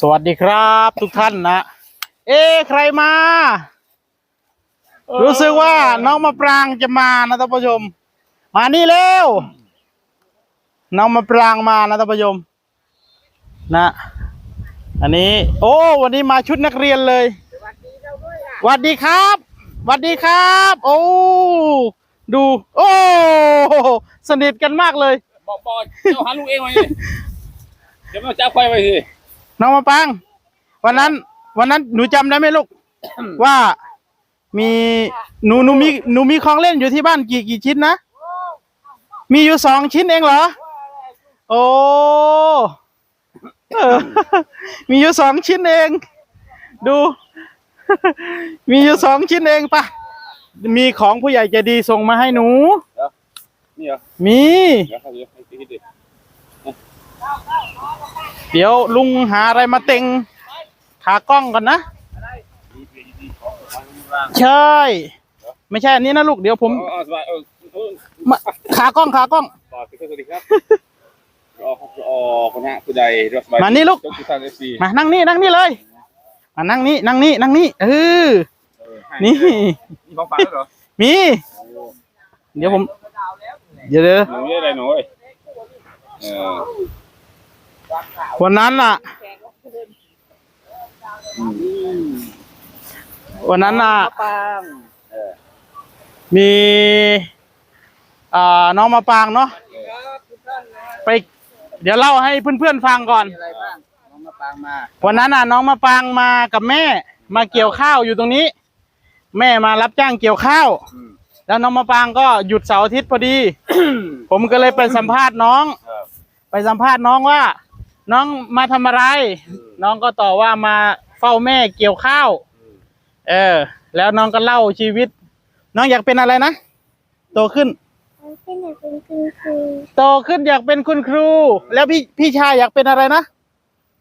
สวัสดีครับทุกท่านนะ เอ๊ะใครมา รู้สึกว่าน้องมะปรางจะมานะท่านผู้ชม มานี่เร็ว น้องมะปรางมานะท่านผู้ชม นะ อันนี้ โอ้ วันนี้มาชุดนักเรียนเลยสวัสดีครับสวัสดีครับ โอ้ ดู โอ้ สนิทกันมากเลย บอกบอกเจ้าหาลูกเองไว้ดิเดี๋ยวมาจับไฟไว้สิ น้องมะปราง วันนั้น วันนั้นหนูจำได้ไหมลูก ว่ามีหนูหนูมีหนูมีของเล่นอยู่ที่บ้านกี่กี่ชิ้นนะ มีอยู่สองชิ้นเองเหรอ โอ้เออมีอยู่สองชิ้นเอง ดู มีอยู่สองชิ้นเองปะมีของผู้ใหญ่ใจดีส่งมาให้หนู นี่เหรอ มี เดี๋ยวเขาเดี๋ยวให้คิดดิ เดี๋ยวลุงหาอะไรมาเต็งขากล้องก่อนนะ ใช่ ไม่ใช่อันนี้นะลูกเดี๋ยวผมเอาเอาสบายเออมาขากล้องขากล้องต่อสวัสดีครับรอรอคนฮะผู้ใดรอสบายมานี่ลูกเจ้าคุณท่านเอฟซีมานั่งนี่นั่งนี่เลยมานั่งนี่นั่งนี่นั่งนี่เออนี่นี่ของฝากด้วเหรอมีเดี๋ยวผมเดี๋ยวเดี๋ยวหนูนี่อะไรหนูเอ้ย วันนั้นน่ะ วันนั้นน่ะมีอ่าน้องมาปางเนาะไป เดี๋ยวเล่าให้เพื่อนๆฟังก่อนอะไรบ้างน้องมาปางมาวันนั้นน่ะ น้องมาปางมากับแม่ มาเกี่ยวข้าวอยู่ตรงนี้ แม่มารับจ้างเกี่ยวข้าวแล้วน้องมาปางก็หยุดเสาร์อาทิตย์พอดี ผมก็เลยไปสัมภาษณ์น้องครับไปสัมภาษณ์น้องว่า น้องมาทำอะไร น้องก็ตอบว่ามาเฝ้าแม่เกี่ยวข้าว เออ แล้วน้องก็เล่าชีวิต น้องอยากเป็นอะไรนะ โตขึ้น ขึ้นอยากเป็นคุณครูโตขึ้นอยากเป็นคุณครู แล้วพี่พี่ชายอยากเป็นอะไรนะ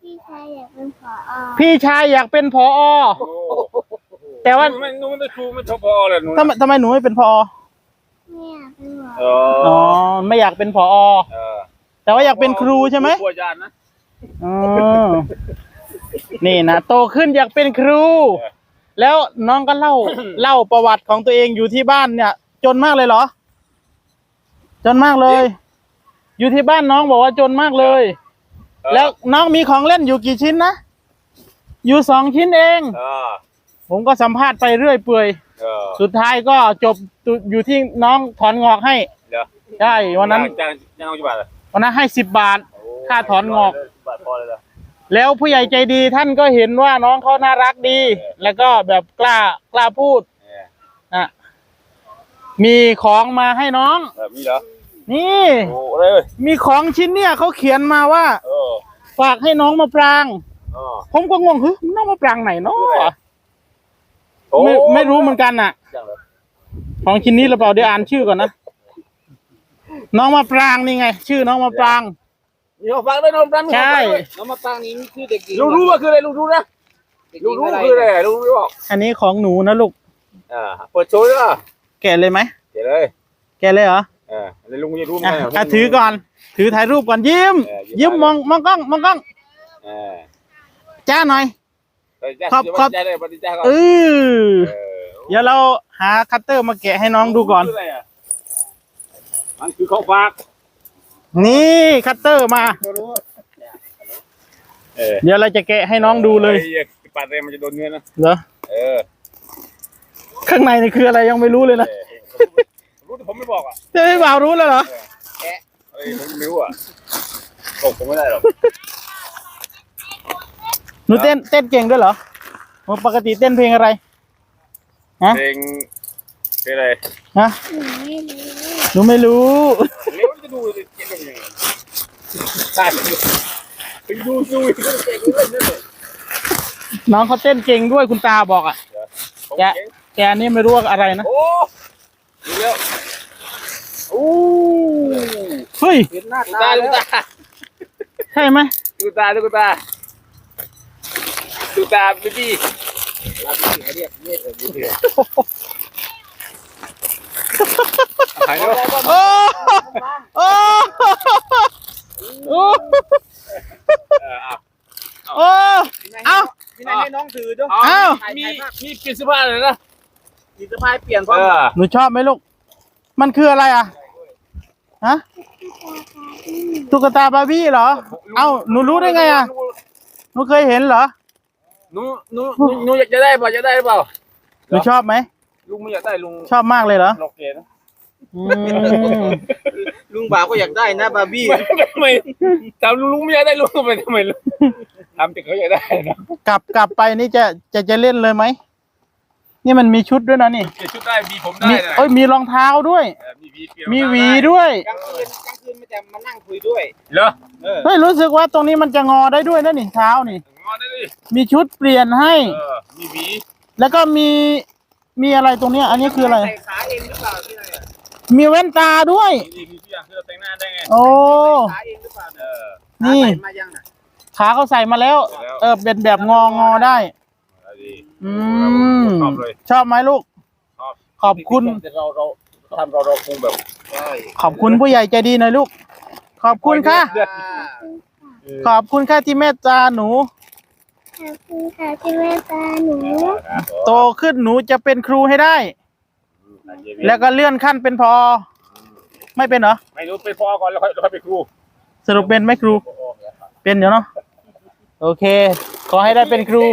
พี่ชายอยากเป็นผอพี่ชายอยากเป็นพอโอ้แต่ว่าไม่หนูไม่ได้ครูไม่ชอบพอเลยหนูทำไมทำไมหนูไม่เป็นพอไม่อยากเป็นหมอเออ๋ออไม่อยากเป็นพอเออแต่ว่าอยากเป็นครูใช่ไหม ครูอาจารย์นะ อ๋อ นี่นะโตขึ้นอยากเป็นครูเออแล้วน้องก็เล่า เล่าประวัติของตัวเองอยู่ที่บ้านเนี่ย จนมากเลยเหรอ จนมากเลย อยู่ที่บ้านน้องบอกว่าจนมากเลยเออแล้วน้องมีของเล่นอยู่กี่ชิ้นนะ อยู่สองชิ้นเองเออผมก็สัมภาษณ์ไปเรื่อยเปื่อยเออสุดท้ายก็จบอยู่ที่น้องถอนงอกให้เดี๋ยวใช่วันนั้นจ้างจ้างเอากี่บาทอะวันนั้นให้สิบบาท ค่าถอนงอกบาท พอเลยเหรอแล้วผู้ใหญ่ใจดีท่านก็เห็นว่าน้องเขาน่ารักดี แล้วก็แบบกล้ากล้าพูดเอออะมีของมาให้น้อง แบบนี้เหรอนี่โอ้อะไรเอ้ยมีของชิ้นเนี่ยเขาเขียนมาว่าเออฝากให้น้องมาปราง เออผมก็งงเฮ้ยน้องมาปรางไหนเนาะโอ้ไม่ไม่รู้เหมือนกันน่ะจังเลยของชิ้นนี้หรือเปล่าเดี๋ยวอ่านชื่อก่อนนะน้องมาปรางนี่ไง ชื่อน้องมาปราง มีของฝากด้วยน้องรันใช่ น้องมาปางนี้คือเด็กหญิงลุงรู้ว่าคืออะไรลุงรู้นะเด็กหลุญิงงรู้อะไรคืออะไรลุงรู้บอกอันนี้ของหนูนะลูก อ่าเปิดโชว์ด้วยอะแกะเลยไหม เดี๋ยวเลยแกะเลยเหรอเออแล้วลุงจะรู้ไหมอะอะถือก่อน ถือถ่ายรูปก่อนยิ้มเออยิ้มยิ้มมองมองกล้องมองกล้องเออจ้าหน่อย ขอบขอบใจเลยปฏิจจาก่อนเออเออเดี๋ยวเราหาคัตเตอร์มาแกะให้น้องดูก่อนคืะไระมันคือของฝาก นี่คัตเตอร์มา เออเดี๋ยวเราจะแกะให้น้องดูเลยไอ้หี้ปาดเรมันจะโดนเนื้อนะ เหรอเออข้างในนี่คืออะไรยังไม่รู้เลยนะเออรู้แต่ผมไม่บอกอะจะไม่บ่าวรู้แล้วเหรอเอ้ยผมไม่รู้อะตกผมไม่ได้หรอกหนูเต้นเต้นเก่งด้วยเหรอปกติเต้นเพลงอะไรฮะเพลงเพลงอะไรฮะหนูไม่รู้ หนูไม่รู้เลี้ยวจะดูเลยเก่งเป็นยังไงใช่ไปดูดูเก่งเล่นนั่นเลยน้องเขาเต้นเก่งด้วยคุณตาบอกอะผมแกะเก่งแกนี่ไม่รู้ว่าอะไรนะโอ้ดูแล้วโอ้เฮ้ยเห็นหน้าดูตาตาดูแล้วตาใช่ไหมดูตาดูตาดูตาพี่พี่เรียก เรียกเออดูเถอะหายแล้วโอ้โอ้โอ้เออเอาโอ้พี่นายให้น้องถือด้วยอ้าวถ่ายมีถ่ายภาพมีเปลี่ยนเสื้อผ้าเลยนะมีสะพายเปลี่ยนพร้อเอมอหนูชอบไหมลูก มันคืออะไรอะ ฮะ ตุ๊กตาบาร์บี้เหรอ เอ้า หนูรู้ได้ไงอะ หนูเคยเห็นเหรอ หนูหนูหนูหนูอยากจะได้เปล่าอยากได้หรือเปล่า หนูชอบไหมลุงไม่อยากได้ลุงชอบมากเลยเหรอ โอเคนะอืม ลุงบ่าวก็อยากได้นะบาร์บี้ทำไมทำลุงลุงไม่อยากได้ลุงทำไมทำไมลุงทำแต่เขาอยากได้นะกลับกลับไปนี่จะจะจะเล่นเลยไหมนี่มันมีชุดด้วยนะนี่เปลี่ยนชุดได้มีผมได้มีนะเอ้ยมีรองเท้าด้วย เออมีหวีเปลี่ยนมีหวีได้ด้วยกลางคืนกลางคืนมันจะมานั่งคุยด้วย เหรอเออเฮ้ยรู้สึกว่าตรงนี้มันจะงอได้ด้วยนะนี่เท้านี่ งอนได้ดิมีชุดเปลี่ยนให้ เออมีหวีแล้วก็มีมีอะไรตรงเนี้ย อันนี้คืออะไร ใส่ขาเองหรือเปล่าพี่นายอะ มีแว่นตาด้วยมีมีทุกอย่างที่เราแต่งหน้าได้ไงโอ้ ขาเองหรือเปล่าเอเนี่ยอนี่ ขาใส่มายังน่ะขาเขาใส่มาแล้ว เออเป็นแบบงองอได้ เอาดีอืม ชอบเลยชอบไหมลูก ชอบขอบคุณ แต่เราเราทำเราเราคงแบบใช่ขอบคุณผู้ใหญ่ใจดีหน่อยลูก ขอบคุณค่ะเลือดขอบคุณค่ะที่เมตตาหนู ขอบคุณค่ะที่แม่ตาหนู โตขึ้นหนูจะเป็นครูให้ได้ แล้วก็เลื่อนขั้นเป็นพอ ไม่เป็นเหรอ ไม่รู้ไปพ่อก่อนแล้วค่อยแล้วค่อยไปครูสรุปเป็นไหมครู เป็นเดี๋ยวเนาะโอเค ขอให้ได้เป็นครู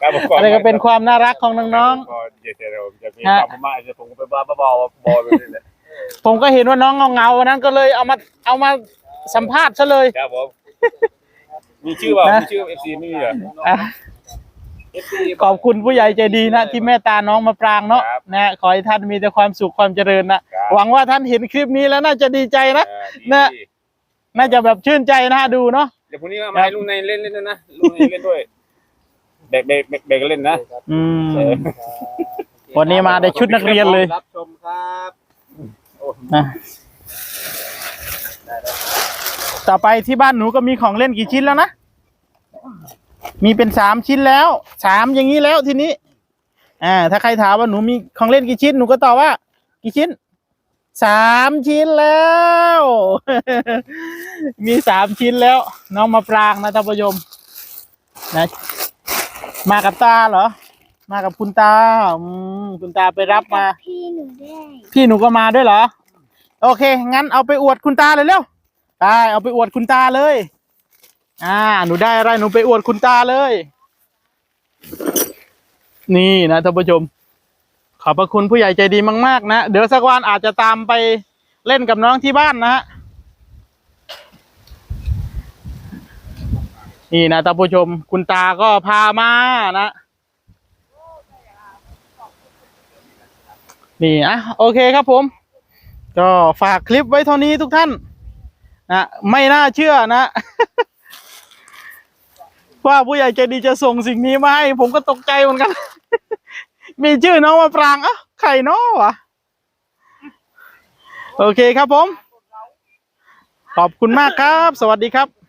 ครับผมอะไรก็เป็นความน่ารักของน้องก็เดี๋ยวเราจะมีฮะความมากจะผมไปบ้าบ้าบอๆบอไปเลยแหละๆผมก็เห็นว่าน้องเงาๆวันนั้นก็เลยเอามาเอามาสัมภาษณ์ซะเลย ครับผมมีชื่อเปล่านะมีชื่อเอฟซีไม่มีเหรอ อะ ขอบคุณผู้ใหญ่ใจดีนะที่เมตตาน้องมาปรางเนาะครับนะขอให้ท่านมีแต่ความสุขความเจริญนะครับ หวังว่าท่านเห็นคลิปนี้แล้วน่าจะดีใจนะเออดีนะน่าจะแบบชื่นใจนะดูเนาะ เดี๋ยวพรุ่งนี้ก็มาให้ลุงในเล่นเล่นด้วยนะลุงในเล่นด้วยเบรกเบรกเบรกเบรกเล่นนะ อืมเออวันนี้มาในชุดนักเรียนเลย รับชมครับนะต่อไปที่บ้านหนูก็มีของเล่นกี่ชิ้นแล้วนะ มีเป็นสามชิ้นแล้วสามอย่างนี้แล้วทีนี้อ่าถ้าใครถามว่าหนูมีของเล่นกี่ชิ้นหนูก็ตอบว่า กี่ชิ้นสามชิ้นแล้ว มีสามชิ้นแล้ว น้องมาปรางนะท่านผู้ชมนะมากับตาเหรอ มากับคุณตาอืมคุณตาไปรับมา พี่หนูได้พี่หนูก็มาด้วยเหรอ โอเค งั้นเอาไปอวดคุณตาเลยเร็วไปเอาไปอวดคุณตาเลย อ่า หนูได้อะไรหนูไปอวดคุณตาเลย นี่นะท่านผู้ชม ขอบพระคุณผู้ใหญ่ใจดีมาก ๆ นะ เดี๋ยวสักวันอาจจะตามไปเล่นกับน้องที่บ้านนะฮะ นี่นะท่านผู้ชม คุณตาก็พามานะ นี่อะโอเคครับผม ก็ฝากคลิปไว้เท่านี้ทุกท่านนะไม่น่าเชื่อนะ ว่าผู้ใหญ่ใจดีจะส่งสิ่งนี้มาให้ ผมก็ตกใจเหมือนกัน มีชื่อน้องมาปรางอะใครน้อวะ โอเคครับผม ขอบคุณมากครับ สวัสดีครับ